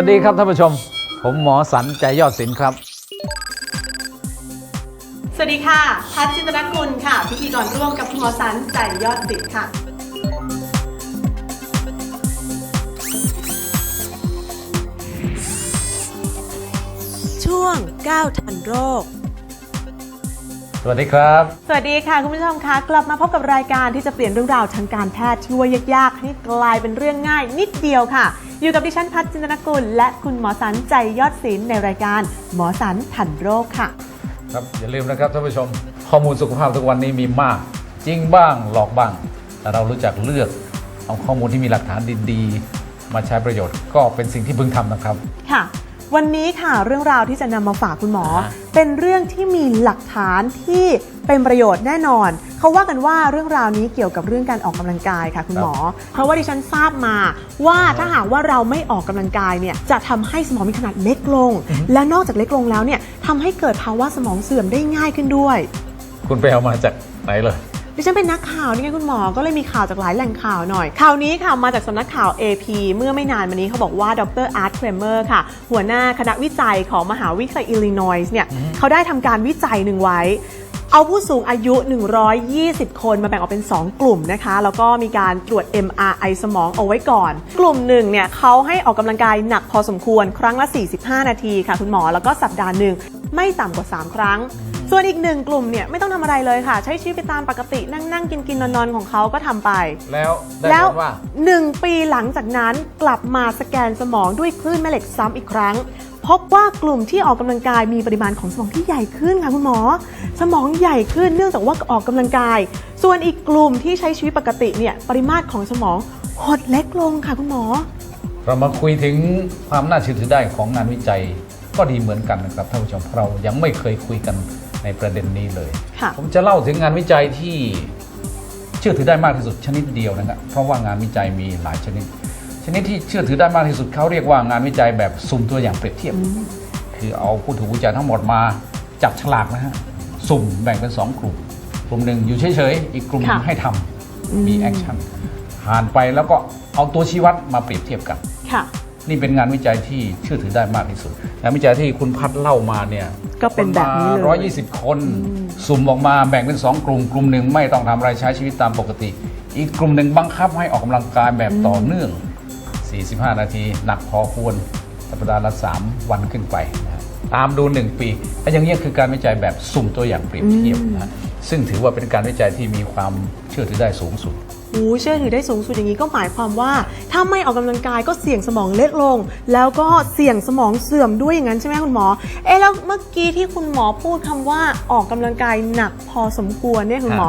วัสดีครับท่านผู้ชม ผมหมอสันใจยอดศิลป์ครับ สวัสดีค่ะ พัชจินตนกุลค่ะ พิธีกรร่วมกับคุณหมอสันใจยอดศิษย์ค่ะ ช่วงก้าวทันโรคส วัสดีครับ สวัสดีค่ะคุณผู้ชมคะกลับมาพบกับรายการที่จะเปลี่ยนเรื่องราวทางการแพทย์ที่ว่ายากๆให้กลายเป็นเรื่องง่ายนิดเดียวค่ะ อยู่กับดิฉันพัชจินตนกุล และคุณหมอสันใจยอดศิลป์ในรายการหมอสันทันโรคค่ะ ครับอย่าลืมนะครับท่านผู้ชม ข้อมูลสุขภาพทุกวันนี้มีมาก จริงบ้างหลอกบ้าง แต่เรารู้จักเลือกเอาข้อมูลที่มีหลักฐานดีๆมาใช้ประโยชน์ก็เป็นสิ่งที่พึงทำนะครับค่ะ วันนี้ค่ะเรื่องราวที่จะนำมาฝากคุณหมออ่าเป็นเรื่องที่มีหลักฐานที่เป็นประโยชน์แน่นอน เขาว่ากันว่าเรื่องราวนี้เกี่ยวกับเรื่องการออกกำลังกายค่ะคุณหมอ เพราะว่าดิฉันทราบมาว่าถ้าหากว่าเราไม่ออกกำลังกายเนี่ยจะทำให้สมองมีขนาดเล็กลง และนอกจากเล็กลงแล้วเนี่ยทำให้เกิดภาวะสมองเสื่อมได้ง่ายขึ้นด้วย คุณไปเอามาจากไหนเลย ดิฉันเป็นนักข่าวนี่ไงคุณหมอ ก็เลยมีข่าวจากหลายแหล่งข่าวหน่อย ข่าวนี้ค่ะมาจากสำนักข่าว AP เมื่อไม่นานมานี้เขาบอกว่าดรอาร์ตเครเมอร์ค่ะ หัวหน้าคณะวิจัยของมหาวิทยาลัยอิลลินอยส์เนี่ยเขาได้ทำการวิจัยหนึ่งไว้เอาผู้สูงอายุ 120 คนมาแบ่งออกเป็น 2 กลุ่มนะคะ แล้วก็มีการตรวจ MRI สมองเอาไว้ก่อน กลุ่มหนึ่งเนี่ยเขาให้ออกกำลังกายหนักพอสมควรครั้งละ 45 นาทีค่ะคุณหมอ แล้วก็สัปดาห์หนึ่งไม่ต่ำกว่า 3 ครั้ง ส่วนอีกหนึ่งกลุ่มเนี่ยไม่ต้องทำอะไรเลยค่ะ ใช้ชีวิตไปตามปกตินั่งนั่งกินกินนอนนอนของเขาก็ทำไป แล้วได้แล้วผลว่า1ปีหลังจากนั้นกลับมาสแกนสมองด้วยคลื่นแม่เหล็กซ้ำอีกครั้ง พบว่ากลุ่มที่ออกกำลังกายมีปริมาณของสมองที่ใหญ่ขึ้นค่ะคุณหมอ สมองใหญ่ขึ้นเนื่องจากว่าออกกำลังกาย ส่วนอีกกลุ่มที่ใช้ชีวิตปกติเนี่ยปริมาตรของสมองหดเล็กลงค่ะคุณหมอ เรามาคุยถึงความน่าเชื่อถือได้ของงานวิจัยก็ดีเหมือนกันนะครับท่านผู้ชมเรายังไม่เคยคุยกัน ในประเด็นนี้เลย ค่ะ ผมจะเล่าถึงงานวิจัยที่เชื่อถือได้มากที่สุดชนิดเดียวนะครับเพราะว่างานวิจัยมีหลายชนิด ชนิดที่เชื่อถือได้มากที่สุดเขาเรียกว่างานวิจัยแบบสุ่มตัวอย่างเปรียบเทียบ คือเอาผู้ถูกวิจัยทั้งหมดมาจับฉลากนะฮะสุ่มแบ่งเป็นสองกลุ่ม กลุ่มหนึ่งอยู่เฉยๆอีกกลุ่มหนึ่งค่ะ ให้ทำมีแอคชั่นผ่านไปแล้วก็เอาตัวชี้วัดมาเปรียบเทียบกัน ค่ะ นี่เป็นงานวิจัยที่เชื่อถือได้มากที่สุดงานวิจัยที่คุณพัดเล่ามาเนี่ยก็เป็นแบบนี้เลยร้อยยี่สิบคน สุ่มออกมาแบ่งเป็นสองกลุ่ม กลุ่มหนึ่งไม่ต้องทำอะไรใช้ชีวิตตามปกติ อีกกลุ่มหนึ่งบังคับให้ออกกำลังกายแบบต่อเนื่อง 45 นาที หนักพอควรสัปดาห์ละ 3 วันขึ้นไปนะฮะตามดู 1 ปีและอย่างนี้ยคือการวิจัยแบบสุ่มตัวอย่างเปรียบเทียบนะฮะซึ่งถือว่าเป็นการวิจัยที่มีความเชื่อถือได้สูงสุด โอ้เชื่อถือได้สูงสุดอย่างนี้ก็หมายความว่า ถ้าไม่ออกกำลังกายก็เสี่ยงสมองเล็กลง แล้วก็เสี่ยงสมองเสื่อมด้วยอย่างนั้นใช่ไหมคุณหมอ เอ๊ะแล้วเมื่อกี้ที่คุณหมอพูดคำว่าออกกำลังกายหนักพอสมควรเนี่ยคุณหมอ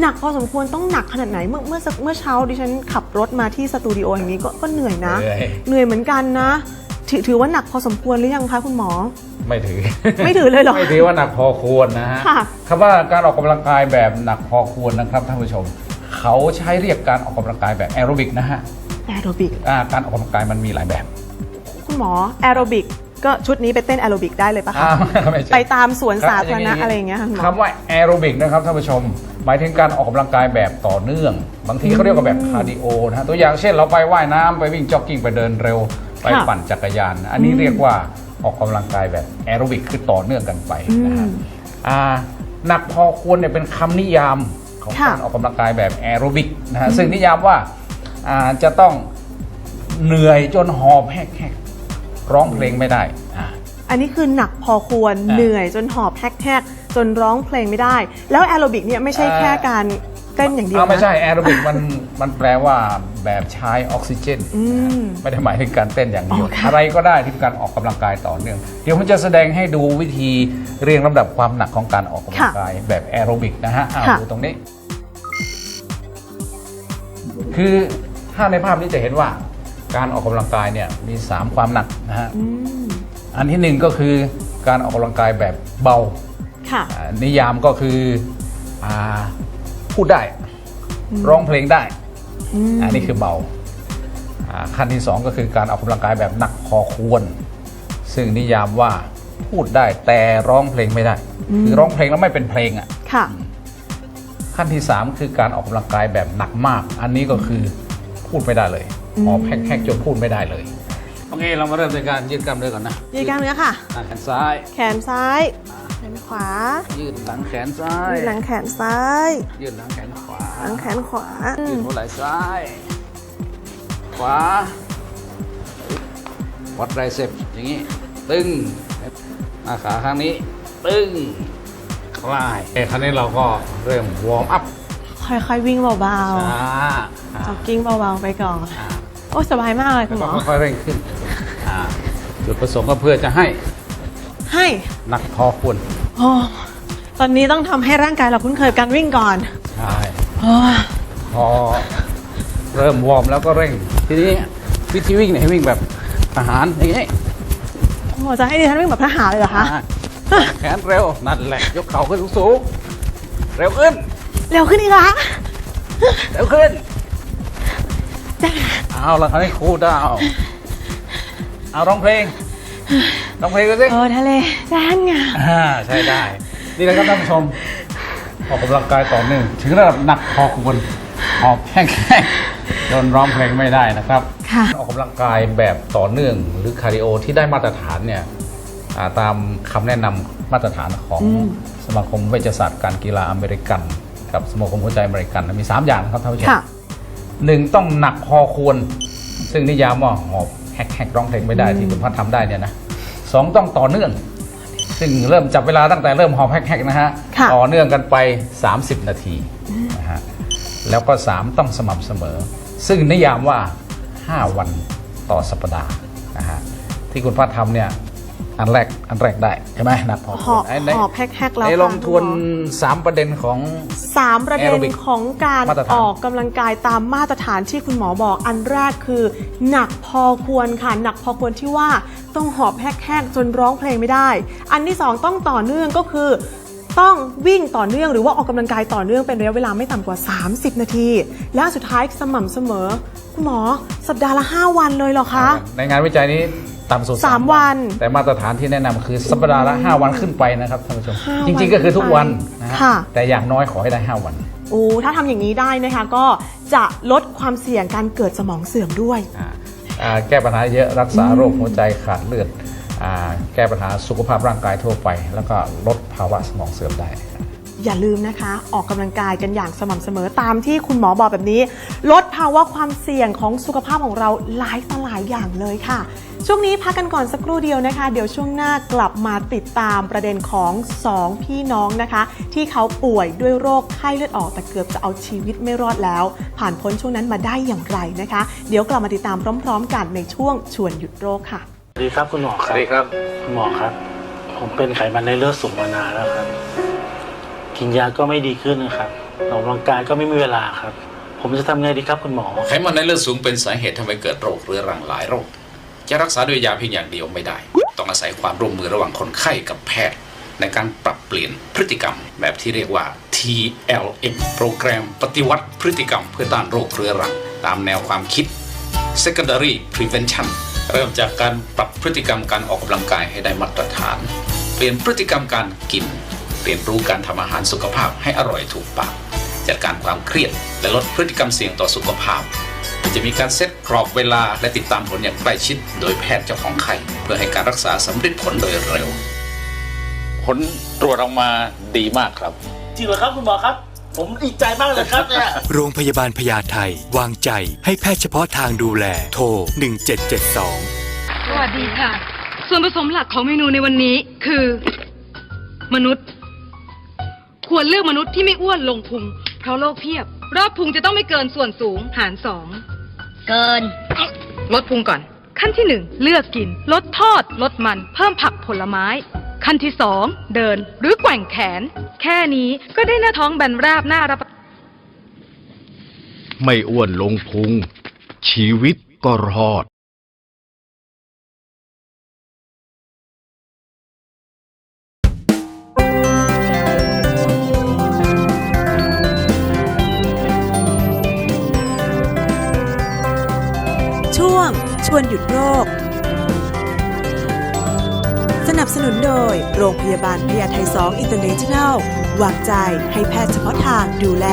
หนักพอสมควรต้องหนักขนาดไหนเมื่อเมื่อสักเมื่อเช้าดิฉันขับรถมาที่สตูดิโอแห่งนี้ก็ก็เหนื่อยนะ เหนื่อยเหนื่อยเหมือนกันนะถอถือว่าหนักพอสมควรหรือยังคะคุณหมอ ไม่ถือ ไม่ถือเลยเหรอ ไม่ถือว่าหนักพอควรนะฮะค่ะคำว่าการออกกำลังกายแบบหนักพอควรนะครับท่านผู้ชม เขาใช้เรียกการออกกำลังกายแบบแอโรบิกนะฮะแอโรบิกอ่าการออกกำลังกายมันมีหลายแบบคุณหมอแอโรบิกก็ชุดนี้ไปเต้นแอโรบิกได้เลยปะอ่าคะไม่ใช่ ไปตามสวนสาธารคบณะอะไรอย่างเงี้ยค่ะคุณหมอ คำว่าแอโรบิกนะครับท่านผู้ชม หมายถึงการออกกำลังกายแบบต่อเนื่อง บางทีเขาเรียกว่าแบบคาร์ดิโอนะฮะตัวอย่างเช่นเราไปว่ายน้ำไปวิ่งจ็อกกิ้งไปเดินเร็ว ไปค่ะปั่นจักรยาน อันนี้เรียกว่าออกกำลังกายแบบแอโรบิกคือต่อเนื่องกันไปนะฮะอืม อ่าหนักพอควรเนี่ยเป็นคำนิยาม ของค่ะการออกกำลังกายแบบแอโรบิกนะฮะซึ่งนิยามว่าอ่าจะต้องเหนื่อยจนหอบแหกๆร้องเพลงไม่ได้อ่าอันนี้คือหนักพอควรอ่าเหนื่อยจนหอบแฮกๆจนร้องเพลงไม่ได้ แล้วแอโรบิกเนี่ยไม่ใช่อ่าแค่การ เต้นอย่างเดียวอ้าวไม่นะใช่แอโรบิกมันมันแปลว่าแบบใช้ออกซิเจนอืมไม่ได้หมายถึงการเต้นอย่างเดียวอ๋อค่ะอะไรก็ได้ที่เป็นการออกกำลังกายต่อเนื่อง เดี๋ยวผมจะแสดงให้ดูวิธีเรียงลำดับความหนักของการออกกำลังกายแบบแอโรบิกนะฮะอ่าค่ะดูตรงนี้ คือถ้าในภาพนี้จะเห็นว่าการออกกำลังกายเนี่ยมี 3 ความหนักนะฮะอืมอันที่หนึ่งก็คือการออกกำลังกายแบบเบาค่ะอ่านิยามก็คืออา พูดได้ ร้องเพลงได้อืมอันนี้คือเบาอ่าขั้นที่สองก็คือการออกกำลังกายแบบหนักพอควร ซึ่งนิยามว่าพูดได้แต่ร้องเพลงไม่ได้ คือร้องเพลงแล้วไม่เป็นเพลงอะค่ะขั้นที่สามคือการออกกำลังกายแบบหนักมาก อันนี้ก็คือพูดไม่ได้เลยหอบแฮกๆจนพูดไม่ได้เลยโอเค เรามาเริ่มในการยืดกล้ามเนื้อก่อนนะยืดกล้ามเนื้อค่ะหน้าแขนซ้าย แขนซ้ายแข นขวา ยืดหลังแขนซ้าย ยืดหลังแขนซ้าย ยืดหลังแขนขวา หลังแขนขวาอืยืดมหัวไหล่ซ้าย ขวา วัดไรเซปอย่างนี้ ตึงหน้าขาข้างนี้ ตึง คลายเอ้ครั้นี้เราก็เริ่มวอร์มอัพ ค่อยๆวิ่งเบาช้าๆจ็อกกิ้งเบาๆไปก่อนอ่าโอ้สบายมากเลยคุณหมก็อค่อยๆเร่งขึ้นอ่าจุดประสงค์ก็เพื่อจะให้ ให้หนักพอควรโอ้ตอนนี้ต้องทำให้ร่างกายเราคุ้นเคยกับการวิ่งก่อนใช่โอ้ยพอเริ่มวอร์มแล้วก็เร่ง ทีนี้วิธีวิ่งเนี่ยให้วิ่งแบบทหารอย่างนี้คุณหมอจะให้ดิฉันวิ่งแบบทหารเลยเหรอคะอ่าแขนเร็วนั่นแหละยกเข่าขึ้นสูงๆเร็วขึ้นเร็วขึ้นอีกละเร็วขึ้นเอาละคราวนี้ครูดาวเอาร้องเพลง ร้องเพลงกันสิโอ้ทะเลแสนงามอ่าใช่ได้ นี่นะครับท่านผู้ชม ออกกำลังกายต่อเนื่องถึงระดับหนักพอควรหอบแห้งๆจนร้องเพลงไม่ได้นะครับ ค่ะออกกำลังกายแบบต่อเนื่องหรือคาร์ดิโอที่ได้มาตรฐานเนี่ยอ่าตามคำแนะนำมาตรฐานของอืมสมาคมเวชศาสตร์การกีฬาอเมริกัน กับสมาคมหัวใจอเมริกันมี 3 อย่างนะครับท่านผู้ชม ค่ะ หนึ่งต้องหนักพอควร ซึ่งนิยามว่าหอบแฮกๆร้องเพลงไม่ได้ที่คุณพัฒน์ทำได้เนี่ยนะ สองต้องต่อเนื่อง ซึ่งเริ่มจับเวลาตั้งแต่เริ่มหอบแฮกๆนะฮะค่ะต่อเนื่องกันไป 30 นาทีนะฮะแล้วก็ 3 ต้องสม่ำเสมอ ซึ่งนิยามว่า 5 วันต่อสัปดาห์นะฮะที่คุณพัฒน์ทำเนี่ย อันแรกอันแรกได้ใช่ไหมหนักพอหอบไอ้ในหอบแฮกๆแล้วในค่ะลองทวนคุณหมอ3ประเด็นของสามประเด็น Aerobic ของการมาตรฐานออกกำลังกายตามมาตรฐานที่คุณหมอบอกอันแรกคือ หนักพอควรค่ะหนักพอควรที่ว่าต้องหอบแฮกๆจนร้องเพลงไม่ได้ อันที่สองต้องต่อเนื่องก็คือต้องวิ่งต่อเนื่องหรือว่าออกกำลังกายต่อเนื่องเป็นระยะเวลาไม่ต่ำกว่า 30 นาที และสุดท้ายสม่ำเสมอ คุณหมอสัปดาห์ละ 5 วันเลยเหรอคะ ในงานวิจัยนี้ ต่ำสุดสามวัน แต่มาตรฐานที่แนะนำคือสัปดาห์ละ5วันขึ้นไปนะครับท่านผู้ชมห้าจริง ๆ ก็คือทุกวันนะฮะค่ะแต่อย่างน้อยขอให้ได้ 5 วันโอ้ถ้าทำอย่างนี้ได้นะคะ ก็จะลดความเสี่ยงการเกิดสมองเสื่อมด้วยอ่าอ่าแก้ปัญหาเยอะรักษาโรคหัวใจขาดเลือดอ่าแก้ปัญหาสุขภาพร่างกายทั่วไป แล้วก็ลดภาวะสมองเสื่อมได้ อย่าลืมนะคะ ออกกำลังกายกันอย่างสม่ำเสมอตามที่คุณหมอบอกแบบนี้ ลดภาวะความเสี่ยงของสุขภาพของเราหลายต่อหลายอย่างเลยค่ะ ช่วงนี้พักกันก่อนสักครู่เดียวนะคะ เดี๋ยวช่วงหน้ากลับมาติดตามประเด็นของสองพี่น้องนะคะ ที่เขาป่วยด้วยโรคไข้เลือดออกแต่เกือบจะเอาชีวิตไม่รอดแล้ว ผ่านพ้นช่วงนั้นมาได้อย่างไรนะคะ เดี๋ยวกลับมาติดตามพร้อม ๆ กันในช่วงชวนหยุดโรคค่ะสวัสดีครับคุณหมอครับครับคุณหมอครับ ผมเป็นไขมันในเลือดสูงมานานแล้วครับ กินยาก็ไม่ดีขึ้นนะครับออกกำลังกายก็ไม่มีเวลาครับ ผมจะทำไงดีครับคุณหมอ ไขมันในเลือดสูงเป็นสาเหตุทำให้เกิดโรคเรื้อรังหลายโรค จะรักษาด้วยยาเพียงอย่างเดียวไม่ได้ ต้องอาศัยความร่วมมือระหว่างคนไข้กับแพทย์ ในการปรับเปลี่ยนพฤติกรรมแบบที่เรียกว่า TLM โปรแกรมปฏิวัติพฤติกรรมเพื่อต้านโรคเรื้อรัง ตามแนวความคิด secondary prevention เริ่มจากการปรับพฤติกรรมการออกกำลังกายให้ได้มาตรฐาน เปลี่ยนพฤติกรรมการกิน เรียนรู้การทำอาหารสุขภาพให้อร่อยถูกปาก จัดการความเครียดและลดพฤติกรรมเสี่ยงต่อสุขภาพ จะมีการเซตกรอบเวลาและติดตามผลอย่างใกล้ชิด โดยแพทย์เจ้าของไข้เพื่อให้การรักษาสำเร็จผลโดยเร็ว ผลตรวจออกมาดีมากครับ จริงเหรอครับคุณหมอครับ ผมดีใจมากเลยครับเนี่ยโรงพยาบาลพญาไทวางใจให้แพทย์เฉพาะทางดูแล โทร 1772 สวัสดีค่ะ ส่วนผสมหลักของเมนูในวันนี้คือ มนุษย์ ควรเลือกมนุษย์ที่ไม่อ้วนลงพุง เพราะโรคเพียบ รอบพุงจะต้องไม่เกินส่วนสูงหารสอง เกิน ลดพุงก่อน ขั้นที่หนึ่งเลือกกิน ลดทอด ลดมัน เพิ่มผักผลไม้ ขั้นที่สองเดินหรือแกว่งแขน แค่นี้ก็ได้หน้าท้องแบนราบหน้ารับประไม่อ้วนลงพุง ชีวิตก็รอด ชวนหยุดโรค สนับสนุนโดย โรงพยาบาลพยาไท2อินเตอร์เนชั่นแนลวางใจให้แพทย์เฉพาะทางดูแล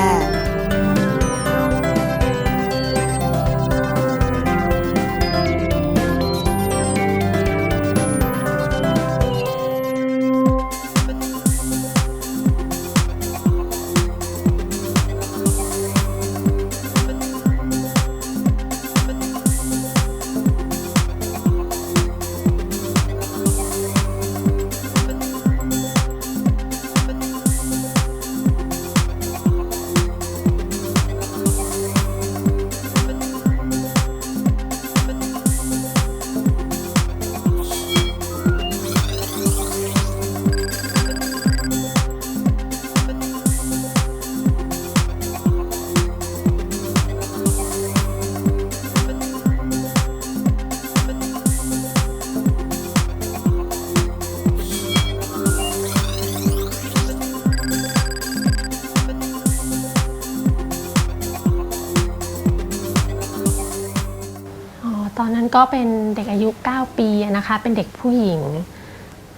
ก็เป็นเด็กอายุ 9 ปีนะคะ เป็นเด็กผู้หญิง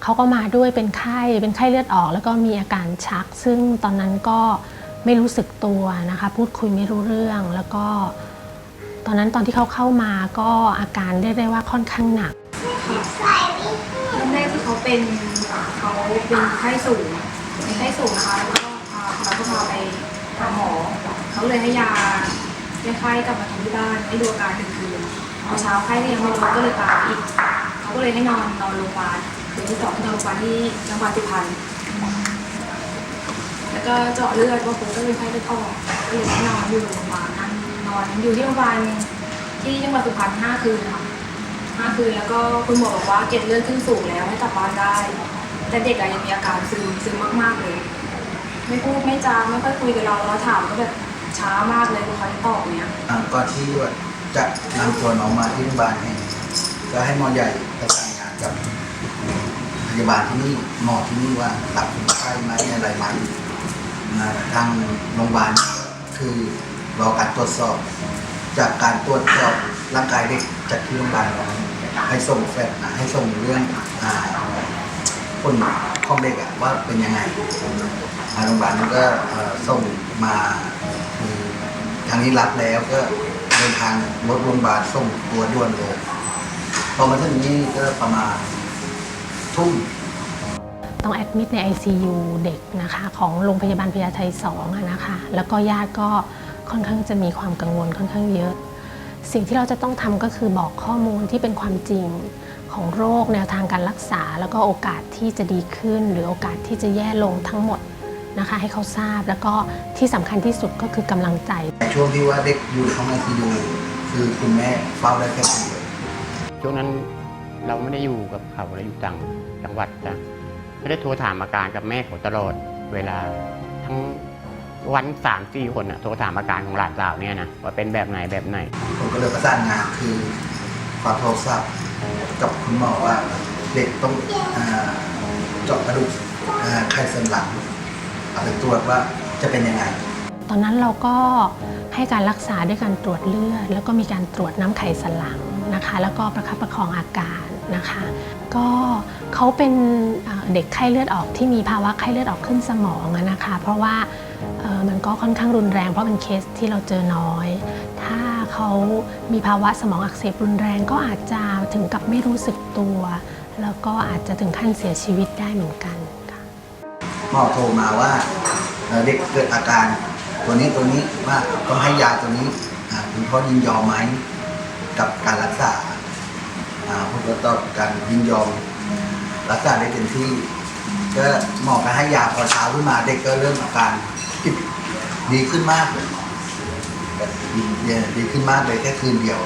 เขาก็มาด้วยเป็นไข้ เป็นไข้เลือดออก แล้วก็มีอาการชัก ซึ่งตอนนั้นก็ไม่รู้สึกตัวนะคะ พูดคุยไม่รู้เรื่อง แล้วก็ ตอนนั้นตอนที่เขาเข้ามาก็อาการเรียกได้ว่าค่อนข้างหนักเริ่มแรกที่เขาเป็นเขาเป็นไข้สูงเป็นไข้สูงนะคะแล้วก็พาเราก็พาไปหาหมอ เขาเลยให้ยาแก้ไข้กลับมาทำที่บ้านให้ดูอาการหนึ่งคืน พอเช้าไข้ก็ยังไม่ลดก็เลยตามอีกเขาก็เลยให้นอนนอนโรงพยาบาลคืนที่สองที่นอนโรงพยาบาลที่จังหวัดสุพรรณแล้วก็เจาะเลือดว่าผมก็เป็นไข้เลือดออกก็เลยให้นอนอยู่โรงพยาบาลนั่งนอนอยู่ที่โรงพยาบาลที่จังหวัดสุพรรณห้าคืนค่ะห้าคืนแล้วก็คุณหมอบอกว่าเกล็ดเลือดขึ้นสูงแล้วให้กลับบ้านได้ แต่เด็กอะยังมีอาการซึมซึมมากๆเลย ไม่พูดไม่จาไม่ค่อยคุยกับเราเราถามก็แบบช้ามากเลยพอเขาจะตอบเนี้ยอ่าก่อนที่ว่า จะนำตัวน้องมาที่โรงพยาบาลแห่งก็ให้หมอใหญ่ประสานงานกับพยาบาลที่นี่หมอที่นี่ว่ารับคนไข้ไหมอะไรไหมาทางโรงพยาบาลคือรอการตรวจสอบ จากการตรวจสอบร่างกายเด็กจากที่โรงพยาบาลให้ส่งแฟกให้ส่งเรื่องอ่าผลของเด็กว่าเป็นยังไงทางโรงพยาบาลก็ส่งมาทางนี้รับแล้วก็ ดินทางรถโรงพยาบาลส่งตัวด่วนเลยพอมาถึงนี่ก็ประมาณทุ่มต้องแอดมิดใน ICU เด็กนะคะของโรงพยาบาลพญาไท2อะนะคะแล้วก็ญาติก็ค่อนข้างจะมีความกังวลค่อนข้างเยอะ สิ่งที่เราจะต้องทำก็คือบอกข้อมูลที่เป็นความจริงของโรคแนวทางการรักษา แล้วก็โอกาสที่จะดีขึ้น หรือโอกาสที่จะแย่ลงทั้งหมด นะคะให้เขาทราบแล้วก็ที่สำคัญที่สุดก็คือกำลังใจในช่วงที่ว่าเด็กอยู่ในห้องไอซียูคือคุณแม่เฝ้าได้แค่คนเดียวช่วงนั้นเราไม่ได้อยู่กับเขาเราอยู่ต่างจังหวัดจ้ะไม่ได้โทรถามอาการกับแม่เขาตลอดเวลาทั้งวันสามสี่คนอะโทรถามอาการของหลานสาวเนี่ยนะว่าเป็นแบบไหนแบบไหน ผมก็เลยประสานงานคือฝากโทรศัพท์กับคุณหมอว่าเด็กต้องอาเจาะกระดูกอ่าไขสันหลัง เอาไปตรวจว่าจะเป็นยังไง ตอนนั้นเราก็ให้การรักษาด้วยการตรวจเลือด แล้วก็มีการตรวจน้ำไขสันหลังนะคะ แล้วก็ประคับประคองอาการนะคะ ก็เขาเป็นเด็กไข้เลือดออกที่มีภาวะไข้เลือดออกขึ้นสมองนะคะ เพราะว่ามันก็ค่อนข้างรุนแรงเพราะเป็นเคสที่เราเจอน้อย ถ้าเขามีภาวะสมองอักเสบรุนแรงก็อาจจะถึงกับไม่รู้สึกตัว แล้วก็อาจจะถึงขั้นเสียชีวิตได้เหมือนกัน หมอโทรมาว่าเด็กเกิดอาการ ตัวนี้ตัวนี้ว่าต้องให้ยาตัวนี้คุณพ่อยินยอมไหมกับการรักษาผมก็ตอบการยินยอมรักษาได้เต็มที่ ก็หมอก็ให้ยาพอเช้าขึ้นมาเด็กก็เริ่มอาการดีขึ้นมากเลยดีดีขึ้นมากเลยแค่คืนเดียว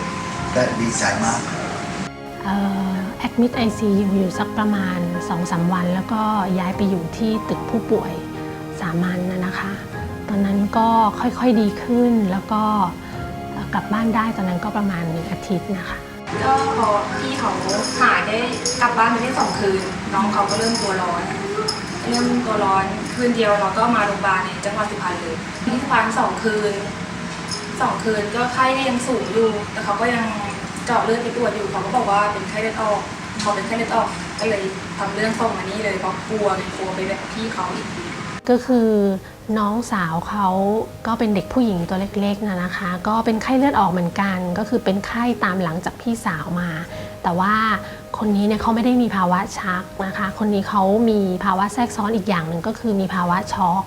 ก็ดีใจมากแอ ดมิด ICU อยู่สักประมาณ 2-3 วัน แล้วก็ย้ายไปอยู่ที่ตึกผู้ป่วยสามัญนะนะคะ ตอนนั้นก็ค่อยๆดีขึ้นแล้วก็กลับบ้านได้ตอนนั้นก็ประมาณหนึ่งอาทิตย์นะคะก็พอพี่เขาหายได้กลับบ้านไปได้สองคืน น้องเขาก็เริ่มตัวร้อน เริ่มตัวร้อนคืนเดียวเราก็มาโรงพยาบาลในจังหวัดสุพรรณเลยที่สุพรรณสองคืนสองคืนก็ไข้ก็ยังสูงอยู่ แต่เขาก็ยังเจาะเลือดไปตรวจอยู่เขาก็บอกว่าเป็นไข้เลือดออก พอเป็นไข้เลือดออกก็เลยทำเรื่องส่งมานี่เลยเพราะกลัวเป็นกลัวไปแบบพี่เขาอีกก็คือน้องสาวเขาก็เป็นเด็กผู้หญิงตัวเล็กๆนะนะคะ ก็เป็นไข้เลือดออกเหมือนกัน ก็คือเป็นไข้ตามหลังจากพี่สาวมา แต่ว่าคนนี้เนี่ยเขาไม่ได้มีภาวะชักนะคะ คนนี้เขามีภาวะแทรกซ้อนอีกอย่างหนึ่งก็คือมีภาวะช็อก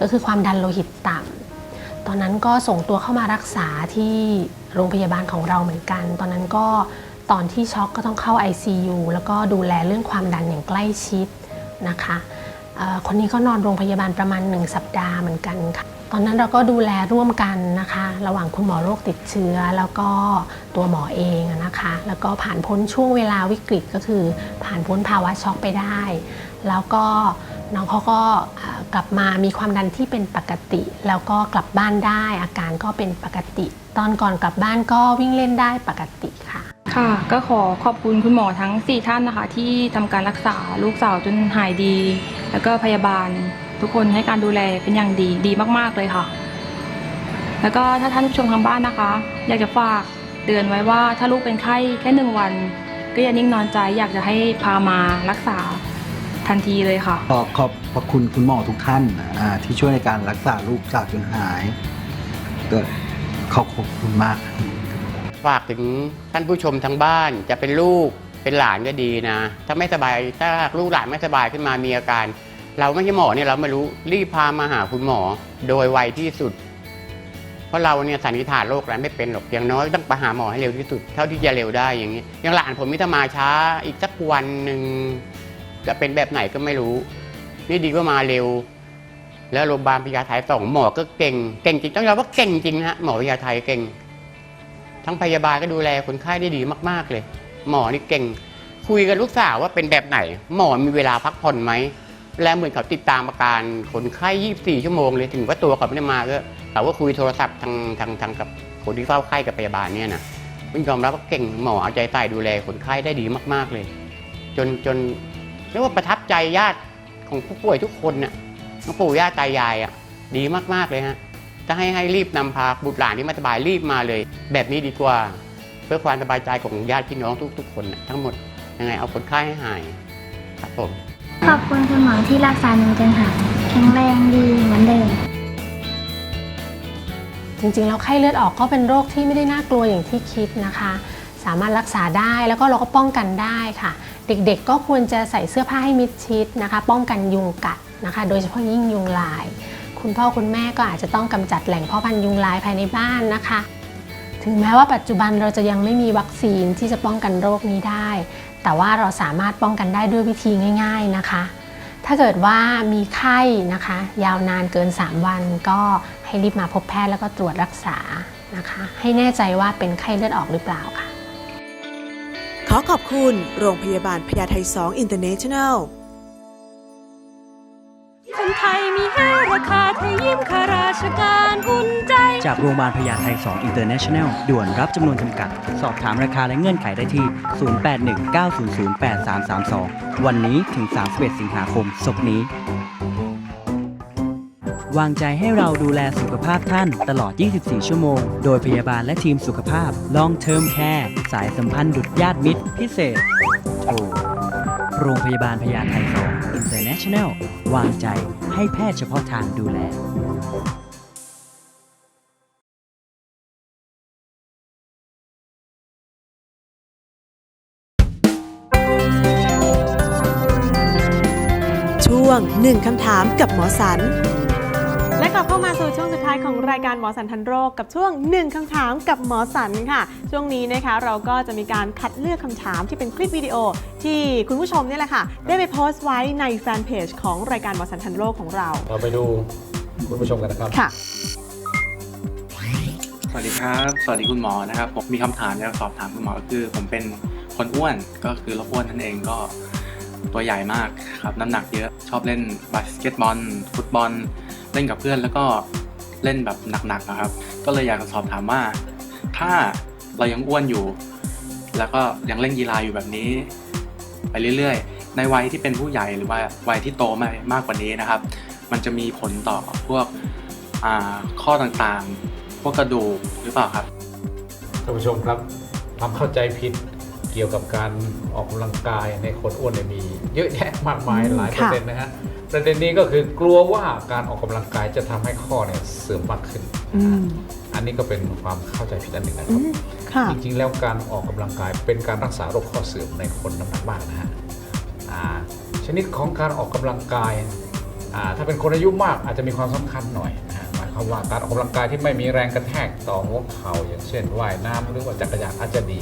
ก็คือความดันโลหิตต่ำตอนนั้นก็ส่งตัวเข้ามารักษาที่โรงพยาบาลของเราเหมือนกัน ตอนนั้นก็ ตอนที่ช็อกก็ต้องเข้า ICU แล้วก็ดูแลเรื่องความดันอย่างใกล้ชิดนะคะคนนี้ก็นอนโรงพยาบาลประมาณ 1 สัปดาห์เหมือนกันค่ะ ตอนนั้นเราก็ดูแลร่วมกันนะคะ ระหว่างคุณหมอโรคติดเชื้อ แล้วก็ตัวหมอเองนะคะ แล้วก็ผ่านพ้นช่วงเวลาวิกฤตก็คือ ผ่านพ้นภาวะช็อกไปได้ แล้วก็น้องเขาก็กลับมามีความดันที่เป็นปกติ แล้วก็กลับบ้านได้ อาการก็เป็นปกติ ตอนก่อนกลับบ้านก็วิ่งเล่นได้ปกติค่ะ ค่ะ ก็ขอขอบคุณคุณหมอทั้ง 4 ท่านนะคะ ที่ทำการรักษาลูกสาวจนหายดี แล้วก็พยาบาลทุกคนให้การดูแลเป็นอย่างดีดีมาก ๆ เลยค่ะ แล้วก็ถ้าท่านผู้ชมทางบ้านนะคะ อยากจะฝากเตือนไว้ว่าถ้าลูกเป็นไข้แค่หนึ่งวัน ก็อย่านิ่งนอนใจอยากจะให้พามารักษาทันทีเลยค่ะขอขอบพระคุณคุณหมอทุกท่านอ่าที่ช่วยในการรักษาลูกจากจนหายก็ขอบคุณมาก ฝากถึงท่านผู้ชมทางบ้าน จะเป็นลูกเป็นหลานก็ดีนะ ถ้าไม่สบายถ้าลูกหลานไม่สบายขึ้นมามีอาการ เราไม่ใช่หมอเนี่ยเราไม่รู้รีบพามาหาคุณหมอโดยไวที่สุด เพราะเราเนี่ยสันนิษฐานโรคอะไรไม่เป็นหรอกอย่างน้อยต้องไปหาหมอให้เร็วที่สุด เท่าที่จะเร็วได้อย่างนี้อย่างหลานผมมิถามาช้าอีกสักวันหนึ่งจะเป็นแบบไหนก็ไม่รู้ นี่ดีกว่ามาเร็ว แล้วโรงพยาบาลพญาไทสองหมอก็เก่ง เก่งจริงต้องยอมว่าเก่งจริงนะหมอพญาไทเก่ง ทั้งพยาบาลก็ดูแลคนไข้ได้ดีมาก ๆ เลย หมอนี่เก่ง คุยกับลูกสาวว่าเป็นแบบไหน หมอมีเวลาพักผ่อนไหม แล้วเหมือนเขาติดตามอาการคนไข้ 24 ชั่วโมงเลยถึงว่าตัวเขาไม่ได้มาก็เขาก็คุยโทรศัพท์ทางทางทางกับคนที่เฝ้าไข้กับพยาบาลเนี่ยนะมันยอมรับว่าเก่งหมอเอาใจใส่ดูแลคนไข้ได้ดีมากๆเลย จนจนเรียกว่าประทับใจญาติของผู้ป่วยทุกคนน่ะทั้งปู่ย่าตายายอะดีมากๆเลยฮะ จะให้ให้รีบนำพาบุตรหลานที่ไม่สบายรีบมาเลย แบบนี้ดีกว่า เพื่อความสบายใจของญาติพี่น้องทุก ๆ คนน่ะทั้งหมดยังไงเอาคนไข้ให้หายครับผมขอบคุณคุณหมอที่รักษาหนูจนหายแข็งแรงดีเหมือนเดิมจริงๆแล้วไข้เลือดออกก็เป็นโรคที่ไม่ได้น่ากลัวอย่างที่คิดนะคะ สามารถรักษาได้แล้วก็เราก็ป้องกันได้ค่ะ เด็กๆก็ควรจะใส่เสื้อผ้าให้มิดชิดนะคะ ป้องกันยุงกัดนะคะ โดยเฉพาะยิ่งยุงลาย คุณพ่อคุณแม่ก็อาจจะต้องกำจัดแหล่งพาะพันธุ์ยุงลายภายในบ้านนะคะ ถึงแม้ว่าปัจจุบันเราจะยังไม่มีวัคซีนที่จะป้องกันโรคนี้ได้ แต่ว่าเราสามารถป้องกันได้ด้วยวิธีง่าย ๆนะคะ ถ้าเกิดว่ามีไข้นะคะ ยาวนานเกิน 3 วันก็ให้รีบมาพบแพทย์แล้วก็ตรวจรักษานะคะ ให้แน่ใจว่าเป็นไข้เลือดออกหรือเปล่าค่ะ ขอขอบคุณ โรงพยาบาลพญาไท2 International นไทยมีให้ราคาเธอยิ้มข้าราชการอุ่นใจ จากโรงพยาบาลพญาไท2 International ด่วนรับจำนวนจำกัด สอบถามราคาและเงื่อนไขได้ที่ 0819008332 วันนี้ถึง 31 สิงหาคมศกนี้ วางใจให้เราดูแลสุขภาพท่านตลอด 24 ชั่วโมง โดยพยาบาลและทีมสุขภาพ Long Term Care สายสัมพันธ์ดุจญาติมิตรพิเศษโทรโรงพยาบาลพญาไท2 International วางใจให้แพทย์เฉพาะทางดูแลช่วงหนึ่งคำถามกับหมอสัน และกลับเข้ามาสู่ช่วงสุดท้ายของรายการหมอสันทันโรคกับช่วงหนึ่งคำถามกับหมอสันค่ะ ช่วงนี้นะคะเราก็จะมีการคัดเลือกคำถามที่เป็นคลิปวิดีโอ ที่คุณผู้ชมเนี่ยแหละค่ะ ได้ไปโพสต์ไว้ในแฟนเพจของรายการหมอสันทันโรคของเรา เราไปดูคุณผู้ชมกันนะครับค่ะ สวัสดีครับ สวัสดีคุณหมอนะครับผมมีคำถามจะสอบถามคุณหมอก็คือ ผมเป็นคนอ้วนก็คือโรคอ้วนนั่นเองก็ตัวใหญ่มากครับน้ำหนักเยอะชอบเล่นบาสเกตบอลฟุตบอลเล่นกับเพื่อนแล้วก็ เล่นแบบหนักๆนะครับ ก็เลยอยากจะสอบถามว่า ถ้าเรายังอ้วนอยู่ แล้วก็ยังเล่นกีฬาอยู่แบบนี้ ไปเรื่อยๆ ในวัยที่เป็นผู้ใหญ่หรือว่าวัยที่โตมากมากกว่านี้นะครับ มันจะมีผลต่อพวกอ่าข้อต่างๆ พวกกระดูกหรือเปล่าครับท่านผู้ชมครับความเข้าใจผิดเกี่ยวกับการออกกำลังกายในคนอ้วนเนี่ยมี เยอะแยะมากมายอืมหลายปค่ะระเด็นนะฮะ ประเด็นนี้ก็คือกลัวว่าการออกกำลังกายจะทำให้ข้อเนี่ยเสื่อมมากขึ้นอืมอันนี้ก็เป็นความเข้าใจผิดอันหนึ่งนะคอืรับมค่ะจริงๆ แล้วการออกกำลังกายเป็นการรักษาโรคข้อเสื่อมในคนน้ำหนักมากนะฮะอ่าชนิดของการออกกำลังกายอ่าถ้าเป็นคนอายุมากอาจจะมีความสำคัญหน่อยนะฮะหมายความว่าการออกกำลังกายที่ไม่มีแรงกระแทกต่อหัวเข่าอย่างเช่นว่ายน้ำหรือว่าจักรยานอาจจะดี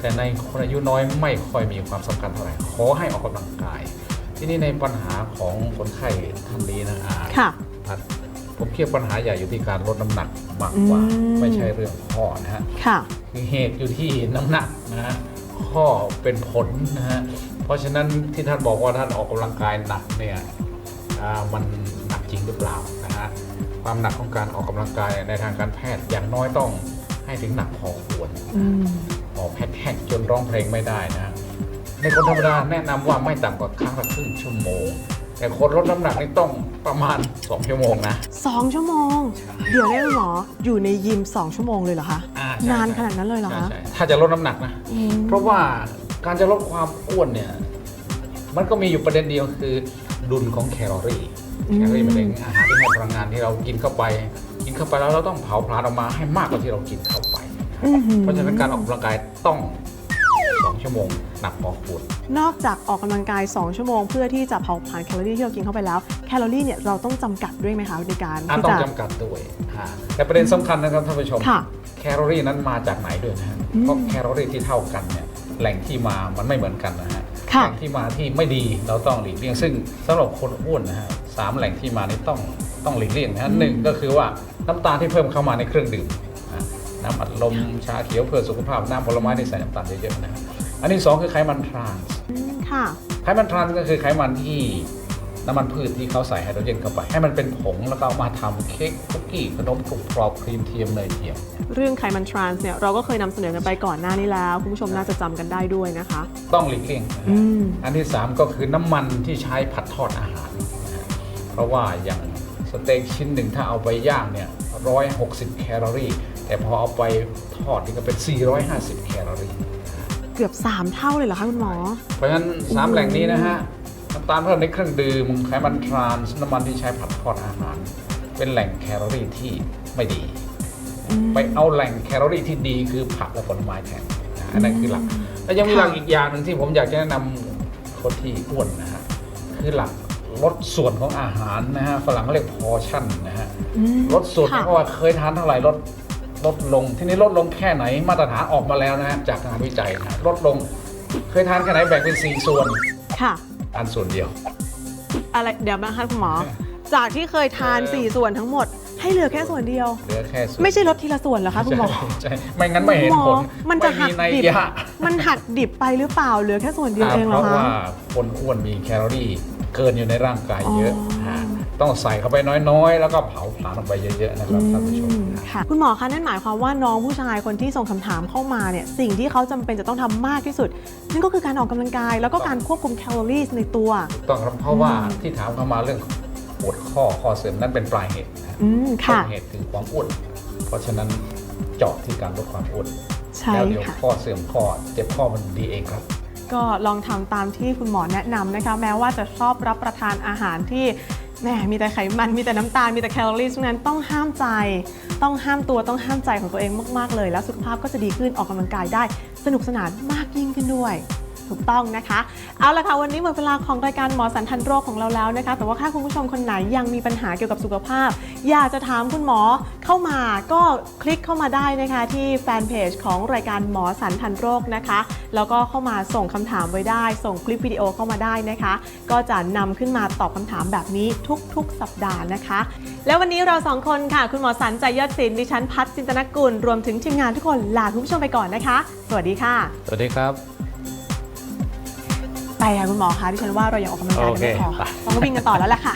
แต่ในคนอายุน้อยไม่ค่อยมีความสำคัญเท่าไหร่ขอให้ออกกำลังกาย ที่นี่ในปัญหาของคนไข้ท่านนี้นะอ่าค่ะอะผมคิดว่าปัญหาใหญ่อยู่ที่การลดน้ำหนักมากกว่า อืม ไม่ใช่เรื่องข้อนะฮะค่ะ คือเหตุอยู่ที่น้ำหนักนะฮะข้อเป็นผลนะฮะเพราะฉะนั้นที่ท่านบอกว่าท่านออกกำลังกายหนักเนี่ยอ่ามันหนักจริงหรือเปล่านะฮะความหนักของการออกกำลังกายในทางการแพทย์อย่างน้อยต้องให้ถึงหนักพอควร อืม ออกแฮกๆจนร้องเพลงไม่ได้นะฮะ ในคนธรรมดาแนะนำว่าไม่ต่ำกว่าครั้งละครึ่งชั่วโมง แต่แต่คนลดน้ำหนักนี่ต้องประมาณ 2 ชั่วโมงนะ2ชั่วโมง เดี๋ยวเนี่ยคุณหมออยู่ในยิม 2 ชั่วโมงเลยเหรอคะอ่าใช่นานขนาดนั้นเลยเหรอคะใช่ถ้าจะลดน้ำหนักนะอืมเพราะว่าการจะลดความอ้วนเนี่ยมันก็มีอยู่ประเด็นเดียวคือดุลของแคลอรี่อืมแคลอรี่มันเป็นอาหารที่ให้พลังงานที่เรากินเข้าไป กินเข้าไปแล้วเราต้องเผาผลาญออกมาให้มากกว่าที่เรากินเข้าไปอื้อหือเพราะฉะนั้นการออกกำลังกายต้อง 2 ชั่วโมงหนักพอควรนอกจากออกกำลังกาย 2 ชั่วโมง เพื่อที่จะเผาผลาญแคลอรี่ที่เรากินเข้าไปแล้ว แคลอรี่เนี่ยเราต้องจำกัดด้วยไหมคะในการอะที่ต้องจะจำกัดด้วยอ่าแต่ประเด็นสำคัญนะครับท่านผู้ชม ค่ะ แคลอรี่นั้นมาจากไหนด้วยนะฮะอืมเพราะแคลอรี่ที่เท่ากันเนี่ยแหล่งที่มามันไม่เหมือนกันนะฮะค่ะ แหล่งที่มาที่ไม่ดีเราต้องหลีกเลี่ยง ซึ่งสำหรับคนอ้วนนะฮะสามแหล่งที่มานี้ต้องต้องหลีกเลี่ยงนะฮะหนึ่งก็คือว่าน้ำตาลที่เพิ่มเข้ามาในเครื่องดื่มนะน้ำอัดลมชาเขียวเพื่อสุขภาพน้ำผลไม้ที่ใส่น้ำตาลเยอะๆนะฮะ อันที่สองคือไขมันทรานส์อืมค่ะ ไขมันทรานส์ก็คือไขมันที่น้ำมันพืชที่เขาใส่ไฮโดรเจนเข้าไป ให้มันเป็นผงแล้วก็เอามาทำเค้กคุกกี้ขนมกรุบกรอบครีมเทียมเนยเทียม เรื่องไขมันทรานส์เนี่ยเราก็เคยนำเสนอกันไปก่อนหน้านี้แล้ว คุณผู้ชมน่าจะจำกันได้ด้วยนะคะ ต้องหลีกเลี่ยงนะฮะอืม อันที่3ก็คือน้ำมันที่ใช้ผัดทอดอาหารนะฮะเพราะว่าอย่างสเต็กชิ้นหนึ่งถ้าเอาไปย่างเนี่ย160แคลอรี่ แต่พอเอาไปทอดนี่ก็เป็น 450 แคลอรี่ เกือบ 3 เท่าเลยเหรอคะคุณหมอ เพราะฉะนั้น 3 แหล่งนี้นะฮะน้ำตาลเพิ่มในเครื่องดื่มไขมันทรานส์น้ำมันที่ใช้ผัดทอดอาหาร เป็นแหล่งแคลอรี่ที่ไม่ดี ไปเอาแหล่งแคลอรี่ที่ดีคือผักและผลไม้แทนนะอันนั้นคือหลัก แล้วยังมีหลักอีกอย่างหนึ่งที่ผมอยากจะแนะนำคนที่อ้วนนะฮะคือหลักลดส่วนของอาหารนะฮะฝรั่งเขาเรียกพอชั่นนะฮะอืมลดส่วนค่ะเพราะว่าเคยทานเท่าไหร่ลด ลดลง ที่นี้ลดลงแค่ไหนมาตรฐานออกมาแล้วนะฮะจากงานวิจัยนะฮะลดลง เคยทานแค่ไหนแบ่งเป็นสี่ส่วนค่ะ ทานส่วนเดียว อะไรเดี๋ยวนะคะคุณหมอ จากที่เคยทาน 4 ส่วนทั้งหมด ให้เหลือแค่ส่วนเดียว เหลือแค่ส่วนไม่ใช่ลดทีละส่วนเหรอคะคุณหมอใช่ใช่ไม่งั้นไม่เห็นคุณหผมลอมันจะหักไม่มีดิบนัยยะมันหักดิบไปหรือเปล่าเหลือแค่ส่วนเดียวเองเหรเพอราะคะว่าคนอ้วนมีแคลอรี่เกินอยู่ในร่างกายเยอะอ๋อฮะ ต้องใส่เข้าไปน้อยๆ แล้วก็เผาผลาญออกไปเยอะๆนะครับท่านผู้ชมอืมค่ะคุณหมอคะนั่นหมายความว่าน้องผู้ชายคนที่ส่งคำถามเข้ามาเนี่ยสิ่งที่เขาจำเป็นจะต้องทำมากที่สุด นั่นก็คือการออกกำลังกาย แล้วก็การควบคุมแคลอรี่ในตัว ต้องครับเพราะว่าอืมที่ถามเข้ามาเรื่องปวดข้อข้อเสื่อมนั่นเป็นปลายเหตุนะอืมต้ค่ะ นเหตุคือความอ้วนเพราะฉะนั้นเจาะที่การลดความอ้วนใช่แล้วเดี๋ยวค่ะ ข้อเสื่อมข้อเจ็บข้อมันดีเองครับ ก็ลองทำตามที่คุณหมอแนะนำนะคะ แม้ว่าจะชอบรับประทานอาหารที่ แหมมีแต่ไขมันมีแต่น้ำตาลมีแต่แคลอรี่ฉะนั้นต้องห้ามใจ ต้องห้ามตัวต้องห้ามใจของตัวเองมาก ๆ เลย แล้วสุขภาพก็จะดีขึ้นออกกำลังกายได้สนุกสนานมากยิ่งขึ้นด้วย ถูกต้องนะคะ เอาละค่ะวันนี้หมดเวลาของรายการหมอสันทันโรคของเราแล้วนะคะ แต่ว่าถ้าคุณผู้ชมคนไหนยังมีปัญหาเกี่ยวกับสุขภาพ อยากจะถามคุณหมอเข้ามาก็คลิกเข้ามาได้นะคะที่แฟนเพจของรายการหมอสันทันโรคนะคะ แล้วก็เข้ามาส่งคำถามไว้ได้ ส่งคลิปวิดีโอเข้ามาได้นะคะ ก็จะนำขึ้นมาตอบคำถามแบบนี้ทุกๆ สัปดาห์นะคะ แล้ววันนี้เราสองคนค่ะ คุณหมอสันใจยอดศิลป์ดิฉันพัฒจินตนกุลรวมถึงทีมงานทุกคนลาคุณผู้ชมไปก่อนนะคะ สวัสดีค่ะ สวัสดีครับ ไปค่ะคุณหมอคะดิฉันว่าเรายังออกกำลังกายกันไม่พอโอเคไปต้องวิ่งกันต่อแล้วล่ะค่ะ